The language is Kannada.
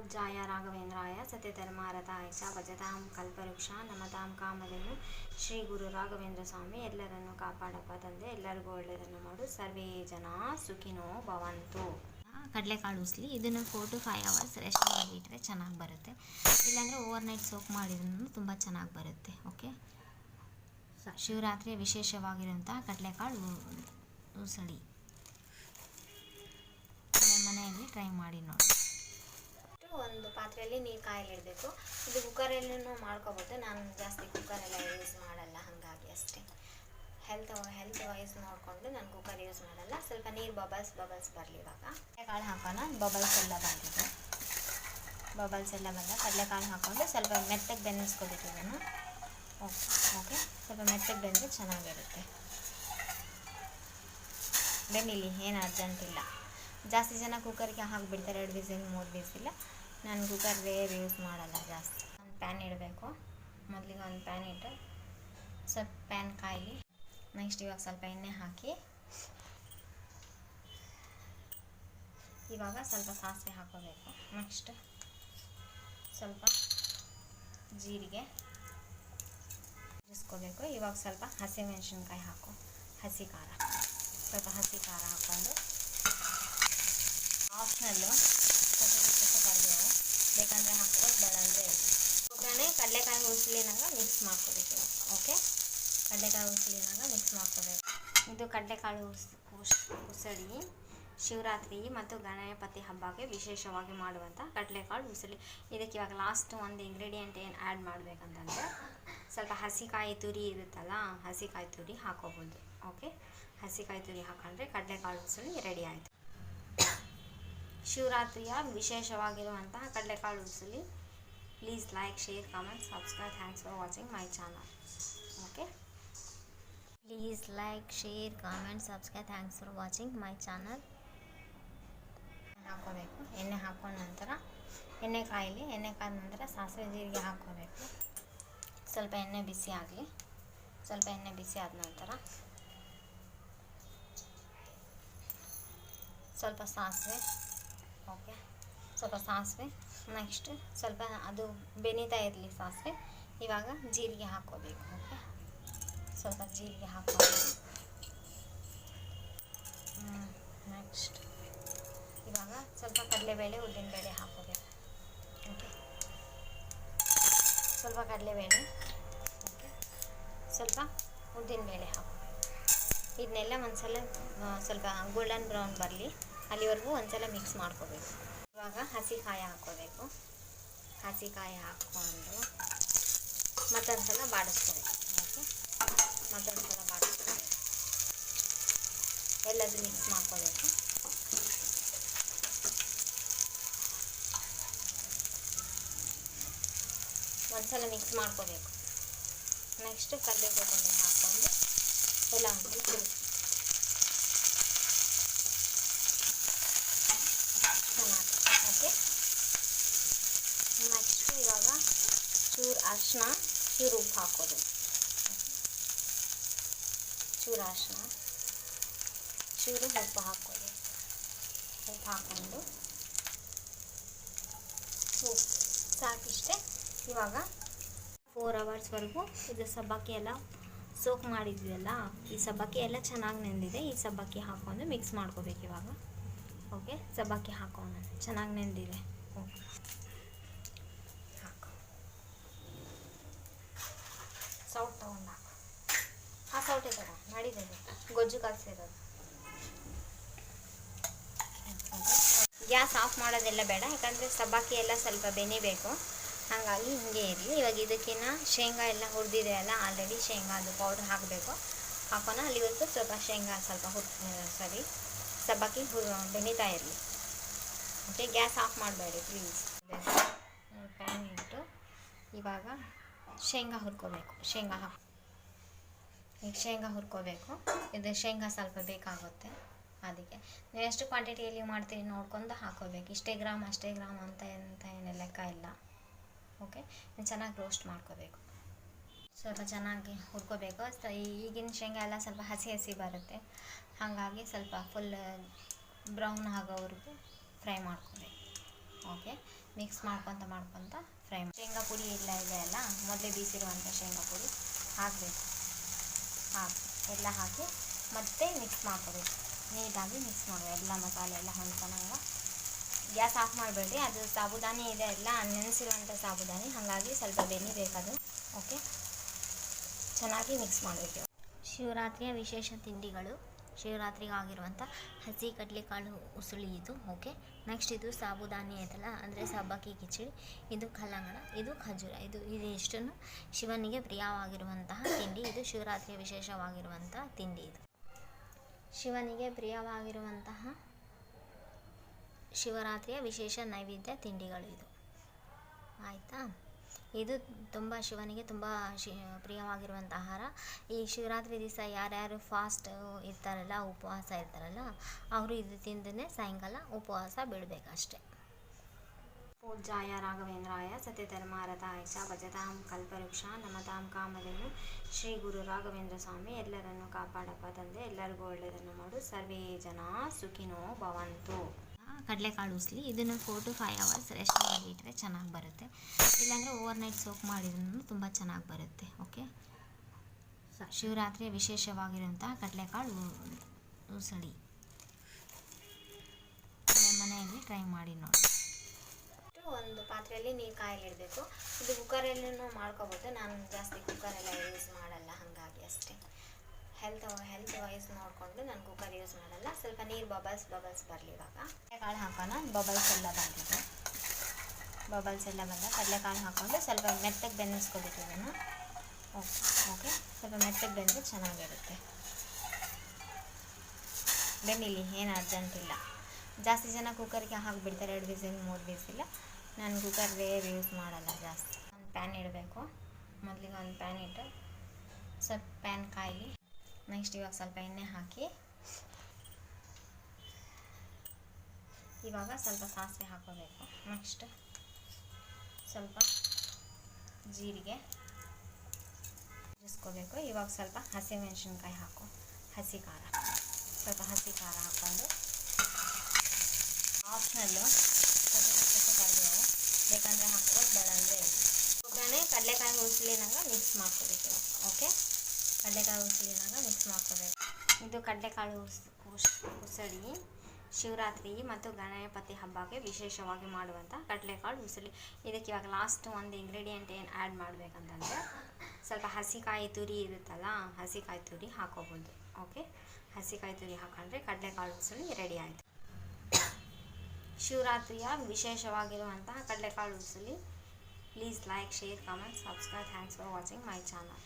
ಪೂಜ್ಯಾಯ ರಾಘವೇಂದ್ರಾಯ ಸತ್ಯಧರ್ಮಾರತಾಯ ಚ ಭಜತಾಂ ಕಲ್ಪವೃಕ್ಷ ನಮತಾಂ ಕಾಮಧೇನು ಶ್ರೀ ಗುರು ರಾಘವೇಂದ್ರ ಸ್ವಾಮಿ ಎಲ್ಲರನ್ನು ಕಾಪಾಡಪ್ಪ ತಂದೆ, ಎಲ್ಲರಿಗೂ ಒಳ್ಳೆಯದನ್ನು ಮಾಡು. ಸರ್ವೇ ಜನ ಸುಖಿನೋ ಭವಂತು. ಕಡಲೆಕಾಳು ಉಸ್ಲಿ, ಇದನ್ನು four to five hours rest ಮಾಡಿಟ್ಟರೆ ಚೆನ್ನಾಗಿ ಬರುತ್ತೆ. ಇಲ್ಲಾಂದರೆ ಓವರ್ ನೈಟ್ ಸೋಕ್ ಮಾಡಿದ್ರೂ ತುಂಬ ಚೆನ್ನಾಗಿ ಬರುತ್ತೆ ಓಕೆ ಶಿವರಾತ್ರಿ ವಿಶೇಷವಾಗಿರುವಂಥ ಕಡಲೆಕಾಳು ಉಸಳಿ. ಮನೆಯಲ್ಲಿ ಟ್ರೈ ಮಾಡಿ ನೋಡಿ. ಒಂದು ಪಾತ್ರೆಯಲ್ಲಿ ನೀರು ಕಾಯಲಿಡಬೇಕು. ಇದು ಕುಕ್ಕರಲ್ಲೂ ಮಾಡ್ಕೋಬೋದು. ನಾನು ಜಾಸ್ತಿ ಕುಕ್ಕರೆಲ್ಲ ಯೂಸ್ ಮಾಡಲ್ಲ, ಹಾಗಾಗಿ ಅಷ್ಟೇ. ಹೆಲ್ತ್ ಹೆಲ್ತ್ ವೈಸ್ ನೋಡಿಕೊಂಡು ನಾನು ಕುಕ್ಕರ್ ಯೂಸ್ ಮಾಡಲ್ಲ. ಸ್ವಲ್ಪ ನೀರು ಬಬಲ್ಸ್ ಬಬಲ್ಸ್ ಬರಲಿ ಇವಾಗ ಕಡಲೆಕಾಳು ಹಾಕೋಣ. ಬಬಲ್ಸ್ ಎಲ್ಲ ಬಂದಿದೆ. ಬಬಲ್ಸ್ ಎಲ್ಲ ಬಂದ ಕಡಲೆಕಾಳು ಹಾಕ್ಕೊಂಡು ಸ್ವಲ್ಪ ಮೆತ್ತಗೆ ಬೆನ್ನಿಸ್ಕೊಬೇಕು ಇದನ್ನು. Okay okay. ಸ್ವಲ್ಪ ಮೆತ್ತಗೆ ಬೆಂದರೆ ಚೆನ್ನಾಗಿರುತ್ತೆ. ಬೆನ್ನಿಲಿ ಏನು ಅರ್ಜೆಂಟ್ ಇಲ್ಲ. ಜಾಸ್ತಿ ಜನ ಕುಕ್ಕರ್ಗೆ ಹಾಕಿಬಿಡ್ತಾರೆ, ಎರಡು ಬಿಸಿಲ್ ಮೂರು ಬಿಸಿಲ್ ನಾನು ಕುಕ್ಕರ್ ರೇರ್ ಯೂಸ್ ಮಾಡಲ್ಲ ಜಾಸ್ತಿ. ಒಂದು ಪ್ಯಾನ್ ಇಡಬೇಕು. ಮೊದಲಿಗೆ ಒಂದು ಪ್ಯಾನ್ ಇಟ್ಟು ಸ್ವಲ್ಪ ಪ್ಯಾನ್ ಕಾಯಿ ನೆಕ್ಸ್ಟ್ ಇವಾಗ ಸ್ವಲ್ಪ ಎಣ್ಣೆ ಹಾಕಿ. ಇವಾಗ ಸ್ವಲ್ಪ ಸಾಸಿವೆ ಹಾಕೋಬೇಕು ನೆಕ್ಸ್ಟ್ ಸ್ವಲ್ಪ ಜೀರಿಗೆ ಇರಿಸ್ಕೋಬೇಕು. ಇವಾಗ ಸ್ವಲ್ಪ ಹಸಿಮೆಣಸಿನ್ಕಾಯಿ ಹಾಕು. ಹಸಿ ಖಾರ. ಸ್ವಲ್ಪ ಹಸಿ ಖಾರ ಹಾಕ್ಕೊಂಡು ಆಪ್ಷನಲ್ಲು ಬೇಕಂದರೆ ಹಾಕ್ಬೋದು, ಬೇಡ ಅಂದರೆ ಒಗ್ಗರಣೆ, ಕಡಲೆಕಾಯಿ ಉಸಿಲಿನಾಗ ಮಿಕ್ಸ್ ಮಾಡ್ಕೋಬೇಕು. ಓಕೆ ಕಡಲೆಕಾಯಿ ಉಸಿಲಿನಾಗ ಮಿಕ್ಸ್ ಮಾಡ್ಕೋಬೇಕು. ಇದು ಕಡಲೆಕಾಳು ಉಸಳಿ ಶಿವರಾತ್ರಿ ಮತ್ತು ಗಣಪತಿ ಹಬ್ಬಕ್ಕೆ ವಿಶೇಷವಾಗಿ ಮಾಡುವಂಥ ಕಡಲೆಕಾಳು ಉಸಳಿ ಇದಕ್ಕೆ ಇವಾಗ ಲಾಸ್ಟ್ ಒಂದು ಇಂಗ್ರೀಡಿಯೆಂಟ್ ಏನು ಆ್ಯಡ್ ಮಾಡಬೇಕಂತಂದರೆ ಸ್ವಲ್ಪ ಹಸಿಕಾಯಿ ತುರಿ ಇರುತ್ತಲ್ಲ, ಹಸಿಕಾಯಿ ತುರಿ ಹಾಕೋಬೋದು. ಓಕೆ ಹಸಿಕಾಯಿ ತುರಿ ಹಾಕೊಂಡ್ರೆ ಕಡಲೆಕಾಳು ಉಸಲಿ ರೆಡಿ ಆಯಿತು. ಶಿವರಾತ್ರಿಯ ವಿಶೇಷವಾಗಿರುವಂತಹ ಕಡಲೆಕಾಳು ಉಸಲಿ please like share comment subscribe thanks for watching my channel okay please like share comment subscribe thanks for watching my channel ಹಾಕೋಬೇಕು. ಎಣ್ಣೆ ಹಾಕೊಂಡ ನಂತರ ಎಣ್ಣೆ ಕಾಯಲಿ, ಎಣ್ಣೆ ಕಾದ ನಂತರ ಸಾಸಿವೆ ಜೀರಿಗೆ ಹಾಕೋಬೇಕು. ಸ್ವಲ್ಪ ಎಣ್ಣೆ ಬಿಸಿ ಆಗಲಿ. ಸ್ವಲ್ಪ ಎಣ್ಣೆ ಬಿಸಿ ಆದ ನಂತರ ಸ್ವಲ್ಪ ಸಾಸಿವೆ ಓಕೆ. ಸ್ವಲ್ಪ ಸಾಸಿವೆ, ನೆಕ್ಸ್ಟ್ ಸ್ವಲ್ಪ ಅದು ಬೆನೀತಾ ಇರಲಿ ಸಾಸಿವೆ. ಇವಾಗ ಜೀರಿಗೆ ಹಾಕೋಬೇಕು ಓಕೆ. ಸ್ವಲ್ಪ ಜೀರಿಗೆ ಹಾಕೋಬೇಕು ನೆಕ್ಸ್ಟ್. ಇವಾಗ ಸ್ವಲ್ಪ ಕಡಲೆಬೇಳೆ, ಉದ್ದಿನಬೇಳೆ ಹಾಕೋಬೇಕು ಓಕೆ. ಸ್ವಲ್ಪ ಕಡಲೆಬೇಳೆ, ಓಕೆ. ಸ್ವಲ್ಪ ಉದ್ದಿನಬೇಳೆ ಹಾಕೋಬೇಕು ಇದನ್ನೆಲ್ಲ ಒಂದು ಸಲ ಸ್ವಲ್ಪ ಗೋಲ್ಡನ್ ಬ್ರೌನ್ ಬರಲಿ. ಅಲ್ಲಿವರೆಗೂ ಒಂದ್ಸಲ ಮಿಕ್ಸ್ ಮಾಡ್ಕೋಬೇಕು. ಇವಾಗ ಹಸಿ ಕಾಯಿ ಹಾಕ್ಕೋಬೇಕು ಹಸಿ ಕಾಯಿ ಹಾಕ್ಕೊಂಡು ಮತ್ತೊಂದು ಸಲ ಬಾಡಿಸ್ಕೋಬೇಕು. ಓಕೆ ಮತ್ತೊಂದು ಸಲ ಬಾಡಿಸ್ಕೋಬೇಕು. ಎಲ್ಲದು ಮಿಕ್ಸ್ ಮಾಡ್ಕೋಬೇಕು. ಒಂದ್ಸಲ ಮಿಕ್ಸ್ ಮಾಡ್ಕೋಬೇಕು. ನೆಕ್ಸ್ಟ್ ಕರಿಬೇವು ಕೊತ್ತಂಬರಿ ಹಾಕ್ಕೊಂಡು ಎಲ್ಲ ಒಂದು ಕುದಿಸಿ ಚೆನ್ನಾಗಿ ಓಕೆ ನೆಕ್ಸ್ಟ್ ಇವಾಗ ಚೂರು ಅರಿಶಿನ ಚೂರು ಉಪ್ಪು ಹಾಕೋದು. ಚೂರು ಅರಿಶಿನ ಚೂರು ಉಪ್ಪು ಹಾಕೋದು. ಉಪ್ಪು ಹಾಕೊಂಡು ಉಪ್ಪು ಸಾಕಿಷ್ಟೇ ಇವಾಗ ಫೋರ್ ಅವರ್ಸ್ವರೆಗೂ ಇದು ಸಬ್ಬಕ್ಕಿ ಎಲ್ಲ ಸೋಕ್ ಮಾಡಿದ್ವಲ್ಲ ಈ ಸಬ್ಬಕ್ಕಿ ಎಲ್ಲ ಚೆನ್ನಾಗಿ ನೆಂದಿದೆ. ಈ ಸಬ್ಬಕ್ಕಿ ಹಾಕೊಂಡು ಮಿಕ್ಸ್ ಮಾಡ್ಕೋಬೇಕು ಇವಾಗ. ಓಕೆ ಸಬ್ಬಕ್ಕಿ ಹಾಕೋಣ. ಚೆನ್ನಾಗಿ ನೆಂದಿದೆ. ಓಕೆ ಹಾಕು ಸೌಟ್ ತಗೊಂಡು ಹಾಕು ಹಾಂ ಸೌಟೆ ತಗೋ, ಮಾಡಿದ್ದೇನೆ. ಗೊಜ್ಜು ಕಲಸಿರೋದು ಗ್ಯಾಸ್ ಆಫ್ ಮಾಡೋದೆಲ್ಲ ಬೇಡ, ಯಾಕಂದರೆ ಸಬ್ಬಾಕಿ ಎಲ್ಲ ಸ್ವಲ್ಪ ಬೆನಿಬೇಕು ಹಾಗಾಗಿ ಹಿಂಗೆ ಇರಲಿ. ಇವಾಗ ಇದಕ್ಕಿನ್ನ ಶೇಂಗಾ ಎಲ್ಲ ಹುರಿದಿದೆ ಅಲ್ಲ ಆಲ್ರೆಡಿ ಶೇಂಗಾ ಅದು ಪೌಡ್ರ್ ಹಾಕಬೇಕು. ಹಾಕೋಣ. ಅಲ್ಲಿವರೆಗೂ ಸ್ವಲ್ಪ ಶೇಂಗಾ ಸ್ವಲ್ಪ ಹುರ್ ಸಾರಿ ಸಬ್ಬಾಕಿ ಹುರ್, ಬೆನಿತಾ ಇರಲಿ. ಓಕೆ ಗ್ಯಾಸ್ ಆಫ್ ಮಾಡಬೇಡಿ ಪ್ಲೀಸ್ ಪ್ಯಾನ್ ಇಟ್ಟು ಇವಾಗ ಶೇಂಗಾ ಹುರ್ಕೋಬೇಕು. ಶೇಂಗಾ ಹಾಕಿ ಈಗ ಶೇಂಗಾ ಹುರ್ಕೋಬೇಕು. ಇದು ಶೇಂಗಾ ಸ್ವಲ್ಪ ಬೇಕಾಗುತ್ತೆ ಅದಕ್ಕೆ. ನೀವು ಎಷ್ಟು ಕ್ವಾಂಟಿಟಿಯಲ್ಲಿ ಮಾಡ್ತೀರಿ ನೋಡ್ಕೊಂಡು ಹಾಕೋಬೇಕು. ಇಷ್ಟೇ ಗ್ರಾಮ್, ಅಷ್ಟೇ ಗ್ರಾಮ್ ಅಂತ ಎಂತ ಏನು ಲೆಕ್ಕ ಇಲ್ಲ. ಓಕೆ ಚೆನ್ನಾಗಿ ರೋಸ್ಟ್ ಮಾಡ್ಕೋಬೇಕು. ಸ್ವಲ್ಪ ಚೆನ್ನಾಗಿ ಹುರ್ಕೋಬೇಕು. ಈಗಿನ ಶೇಂಗಾ ಎಲ್ಲ ಸ್ವಲ್ಪ ಹಸಿ ಹಸಿ ಬರುತ್ತೆ. ಹಾಗಾಗಿ ಸ್ವಲ್ಪ ಫುಲ್ ಬ್ರೌನ್ ಆಗೋವರೆಗೂ ಫ್ರೈ ಮಾಡ್ಕೋಬೇಕು. ಓಕೆ ಮಿಕ್ಸ್ ಮಾಡ್ಕೊತ ಮಾಡ್ಕೊತ ಫ್ರೈ ಶೇಂಗಾ ಪುಡಿ ಇಲ್ಲ ಇದೆ ಅಲ್ಲ? ಮೊದಲೇ ಬೀಸಿರುವಂಥ ಶೇಂಗಾ ಪುಡಿ. ಹಾಕಬೇಕು. ಹಾಕಿ ಎಲ್ಲ ಹಾಕಿ ಮತ್ತೆ ಮಿಕ್ಸ್ ಮಾಡ್ಕೋಬೇಕು. ನೀಟಾಗಿ ಮಿಕ್ಸ್ ಮಾಡಬೇಕು ಎಲ್ಲ ಮಸಾಲೆ ಎಲ್ಲ ಹೊಂದ್ಕೊಂಡಂಗೆ ಗ್ಯಾಸ್ ಆಫ್ ಮಾಡಬೇಡ್ರಿ ಅದು ಸಾಬುದಾನಿ ಇದೆ ಎಲ್ಲ, ನೆನೆಸಿರುವಂಥ ಸಾಬುದಾನಿ. ಹಾಗಾಗಿ ಸ್ವಲ್ಪ ಬೆನಿಬೇಕದು ಓಕೆ ಚೆನ್ನಾಗಿ ಮಿಕ್ಸ್ ಮಾಡಬೇಕು ಶಿವರಾತ್ರಿಯ ವಿಶೇಷ ತಿಂಡಿಗಳು. ಶಿವರಾತ್ರಿಗೆ ಆಗಿರುವಂಥ ಹಸಿ ಕಡಲೆಕಾಳು ಉಸುಳಿ ಇದು ಓಕೆ ನೆಕ್ಸ್ಟ್ ಇದು ಸಾಬುದಾನಿ ಐತಲ್ಲ, ಅಂದರೆ ಸಬ್ಬಕ್ಕಿ ಕಿಚಡಿ, ಇದು ಕಲ್ಲಂಗಡ ಇದು ಖಜೂರ. ಇದು ಇದಿಷ್ಟನ್ನು ಶಿವನಿಗೆ ಪ್ರಿಯವಾಗಿರುವಂತಹ ತಿಂಡಿ, ಇದು ಶಿವರಾತ್ರಿಯ ವಿಶೇಷವಾಗಿರುವಂಥ ತಿಂಡಿ ಇದು. ಶಿವನಿಗೆ ಪ್ರಿಯವಾಗಿರುವಂತಹ ಶಿವರಾತ್ರಿಯ ವಿಶೇಷ ನೈವೇದ್ಯ ತಿಂಡಿಗಳು ಇದು. ಆಯಿತಾ? ಇದು ತುಂಬ ಶಿವನಿಗೆ ತುಂಬ ಶಿ ಪ್ರಿಯವಾಗಿರುವಂಥ ಆಹಾರ. ಈ ಶಿವರಾತ್ರಿ ದಿವಸ ಯಾರ್ಯಾರು ಫಾಸ್ಟ್ ಇರ್ತಾರಲ್ಲ, ಉಪವಾಸ ಇರ್ತಾರಲ್ಲ, ಅವರು ಇದು ತಿಂದೇ ಸಾಯಂಕಾಲ ಉಪವಾಸ ಬಿಡಬೇಕಷ್ಟೆ. ಪೂಜ್ಯಾಯ ರಾಘವೇಂದ್ರಾಯ ಸತ್ಯಧರ್ಮಾರತಾಯ ಚ ಭಜತಾಂ ಕಲ್ಪವೃಕ್ಷ ನಮತಾಂ ಕಾಮಧೇನು. ಶ್ರೀ ಗುರು ರಾಘವೇಂದ್ರ ಸ್ವಾಮಿ, ಎಲ್ಲರನ್ನು ಕಾಪಾಡಪ್ಪ ತಂದೆ, ಎಲ್ಲರಿಗೂ ಒಳ್ಳೆಯದನ್ನು ಮಾಡು. ಸರ್ವೇ ಜನ ಸುಖಿನೋ ಭವಂತು. ಕಡಲೆಕಾಳು ಉಸ್ಲಿ, ಇದನ್ನು four to five hours rest ಮಾಡಿಟ್ರೆ ಚೆನ್ನಾಗಿ ಬರುತ್ತೆ. ಇಲ್ಲಾಂದರೆ ಓವರ್ ನೈಟ್ ಸೋಕ್ ಮಾಡಿದ್ರೂ ತುಂಬ ಚೆನ್ನಾಗಿ ಬರುತ್ತೆ ಓಕೆ ಶಿವರಾತ್ರಿಯ ವಿಶೇಷವಾಗಿರುವಂತಹ ಕಡಲೆಕಾಳು ಕಾಳು ಉಸಳಿ ಮನೆಯಲ್ಲಿ ಟ್ರೈ ಮಾಡಿ ನೋಡಿ. ಒಂದು ಪಾತ್ರೆಯಲ್ಲಿ ನೀರು ಕಾಯಲಿಡಬೇಕು. ಇದು ಕುಕ್ಕರಲ್ಲೂ ಮಾಡ್ಕೋಬೋದು. ನಾನು ಜಾಸ್ತಿ ಕುಕ್ಕರೆಲ್ಲ ಯೂಸ್ ಮಾಡಲ್ಲ. ಹೆಲ್ತ್ ಹೆಲ್ತ್ ವೈಸ್ ನೋಡಿಕೊಂಡು ನಾನು ಕುಕ್ಕರ್ ಯೂಸ್ ಮಾಡಲ್ಲ. ಸ್ವಲ್ಪ ನೀರು ಬಬಲ್ಸ್ ಬಬಲ್ಸ್ ಬರಲಿ ಇವಾಗ ಕಡಲೆಕಾಳು ಹಾಕೋಣ. ಬಬಲ್ಸ್ ಎಲ್ಲ ಬಂದಿದೆ. ಬಬಲ್ಸ್ ಎಲ್ಲ ಬಂದ ಕಡಲೆಕಾಳು ಹಾಕ್ಕೊಂಡು ಸ್ವಲ್ಪ ಮೆತ್ತಗೆ ಬೆನ್ನಿಸ್ಕೊಬೇಕು ಇದನ್ನು ಓಕೆ ಓಕೆ. ಸ್ವಲ್ಪ ಮೆತ್ತಗೆ ಬೆಂದರೆ ಚೆನ್ನಾಗಿರುತ್ತೆ. ಬೆನ್ನಿಲಿ ಏನು ಅರ್ಜೆಂಟ್ ಇಲ್ಲ. ಜಾಸ್ತಿ ಜನ ಕುಕ್ಕರ್ಗೆ ಹಾಕಿಬಿಡ್ತಾರೆ, ಎರಡು ವಿಸಿಲ್ ಮೂರು ವಿಸಿಲ್ ನಾನು ಕುಕ್ಕರ್ ವೇರ್ ಯೂಸ್ ಮಾಡಲ್ಲ ಜಾಸ್ತಿ. ಒಂದು ಪ್ಯಾನ್ ಇಡಬೇಕು. ಮೊದಲಿಗೆ ಒಂದು ಪ್ಯಾನ್ ಇಟ್ಟು, ಸ್ವಲ್ಪ ಪ್ಯಾನ್ ಕಾಯಿಲಿ. ನೆಕ್ಸ್ಟ್ ಇವಾಗ ಸ್ವಲ್ಪ ಎಣ್ಣೆ ಹಾಕಿ. ಇವಾಗ ಸ್ವಲ್ಪ ಸಾಸಿವೆ ಹಾಕೋಬೇಕು ನೆಕ್ಸ್ಟ್ ಸ್ವಲ್ಪ ಜೀರಿಗೆ ಇರಿಸ್ಕೋಬೇಕು ಇವಾಗ ಸ್ವಲ್ಪ ಹಸಿಮೆಣಸಿನ್ಕಾಯಿ ಹಾಕು. ಹಸಿ ಖಾರ. ಸ್ವಲ್ಪ ಹಸಿ ಖಾರ ಹಾಕ್ಕೊಂಡು ಆಪ್ಷನಲ್ಲು ಸ್ವಲ್ಪ ಕರಿಬೇವು ಬೇಕಂದರೆ ಹಾಕ್ಬೋದು ಬೇಡ ಅಂದರೆ ಒಗ್ಗರಣೆ ಕಡಲೆಕಾಯಿ ಉಸಿಲಿನಾಗ ಮಿಕ್ಸ್ ಮಾಡ್ಕೋಬೇಕು. ಓಕೆ ಕಡಲೆಕಾಯಿ ಉಸಿಲಿನಾಗ ಮಿಕ್ಸ್ ಮಾಡ್ಕೋಬೇಕು. ಇದು ಕಡಲೆಕಾಳು ಉಸ್ ಉಸ್ ಉಸಳಿ ಶಿವರಾತ್ರಿ ಮತ್ತು ಗಣಪತಿ ಹಬ್ಬಕ್ಕೆ ವಿಶೇಷವಾಗಿ ಮಾಡುವಂಥ ಕಡಲೆಕಾಳು ಉಸಳಿ ಇದಕ್ಕೆ ಇವಾಗ ಲಾಸ್ಟ್ ಒಂದು ಇಂಗ್ರೀಡಿಯೆಂಟ್ ಏನು ಆ್ಯಡ್ ಮಾಡಬೇಕಂತಂದರೆ ಸ್ವಲ್ಪ ಹಸಿಕಾಯಿ ತುರಿ ಇರುತ್ತಲ್ಲ, ಹಸಿಕಾಯಿ ತುರಿ ಹಾಕೋಬೋದು. ಓಕೆ ಹಸಿಕಾಯಿ ತುರಿ ಹಾಕೊಂಡ್ರೆ ಕಡಲೆಕಾಳು ಉಸಳಿ ರೆಡಿ ಆಯಿತು. ಶಿವರಾತ್ರಿಯ ವಿಶೇಷವಾಗಿರುವಂತಹ ಕಡಲೆಕಾಳು ಉಸಲಿ please like share comment subscribe thanks for watching my channel